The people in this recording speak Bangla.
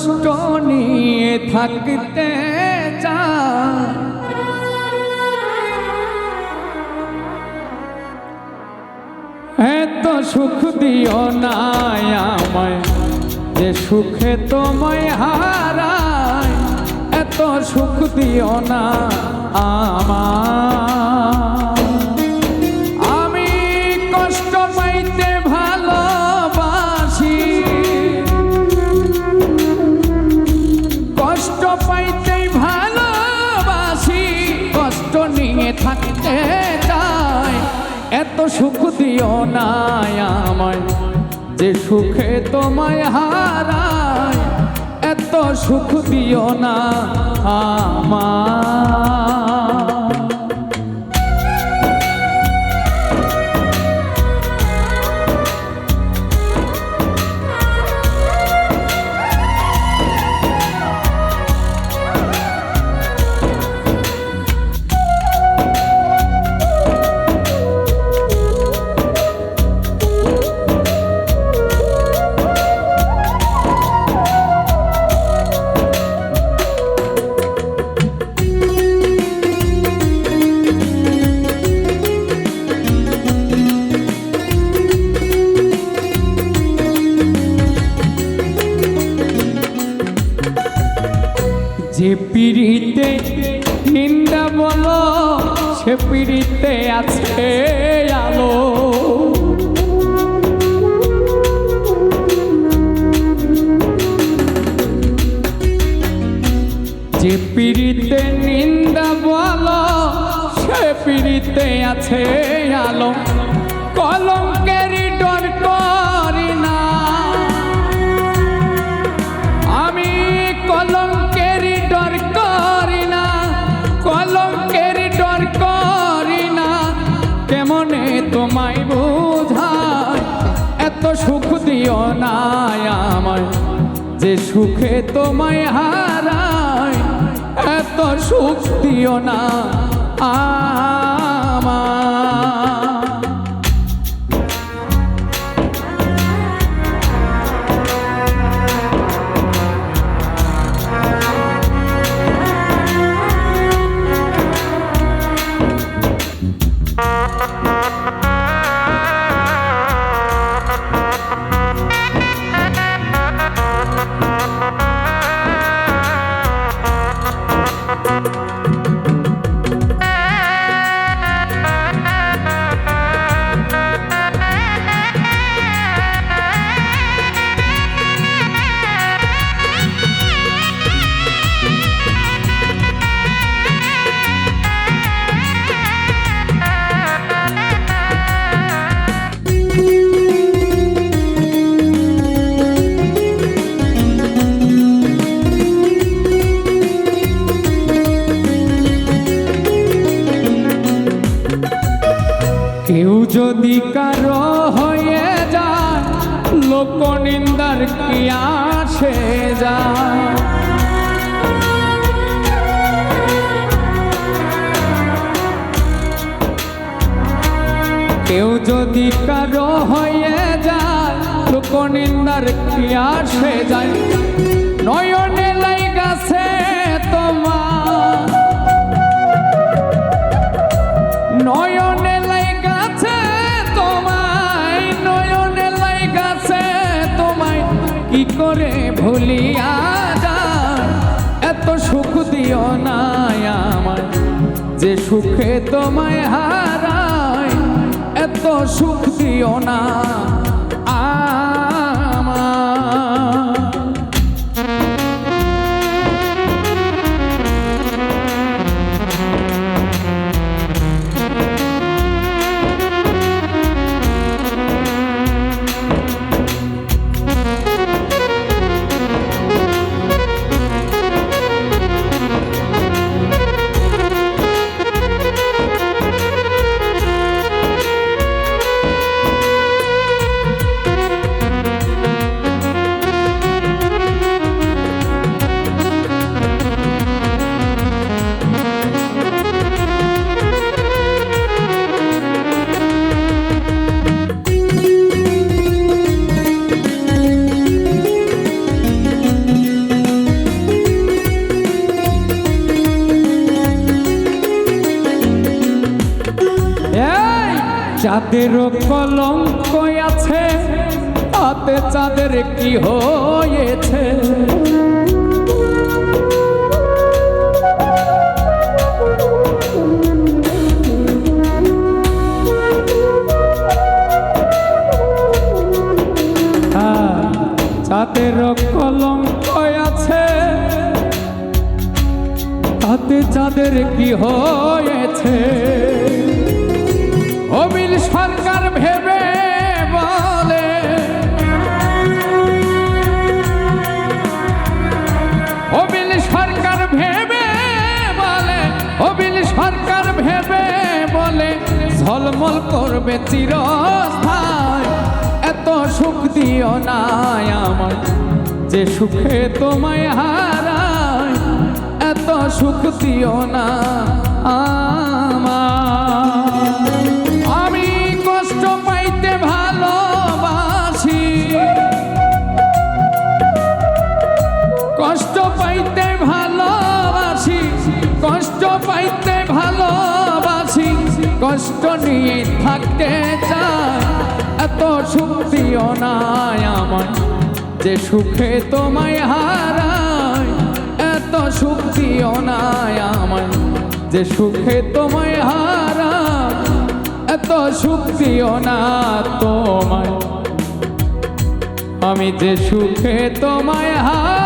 কষ্ট নিয়ে থাকতে চাই এত সুখ দিও না আমায়, যে সুখে তোমায় হারায়। এত সুখ দিও না আমায়। দিও না আমায় যে সুখে তোমায় হারায় এত সুখ দিও না আমায়। যে পিড়িতে নিন্দা বলো, সে পিড়িতে আছে আলো। যে পিড়িতে নিন্দা বলো, সে পিড়িতে আছে আলো। কলঙ্কের সুখ দিও না আমায়। যে সুখে তোমায় হারায় এত সুখ দিও না। আমায় যদি কারও হয়ে যায়, লোক নিন্দার কি আসে যায়? কেউ যদি কারও হয়ে যায়, লোক নিন্দার কি আসে যায়? নয়নে করে ভুলিয়া যা। এত সুখ দিও না আমায়, যে সুখে তোমায় হারায়। এত সুখ দিও না চাঁদেরও কলঙ্ক আছে তাতে চাঁদের কি হয়েছে? হ্যাঁ, চাঁদেরও কলঙ্ক আছে তাতে চাঁদের কি হয়েছে? ভেবে বলে, ঝলমল করবে চিরস্থায়। এত সুখ দিও না আমার যে সুখে তোমায় হারায়। এত সুখ দিও না আমার কষ্ট নিয়ে থাকতে চাই এত সুখ দিও না আমার যে সুখে তোমায় হারাই এত সুখ দিও না আমার যে সুখে তোমায় হারাই এত সুখ দিও না তোমায়। আমি যে সুখে তোমায় হারাই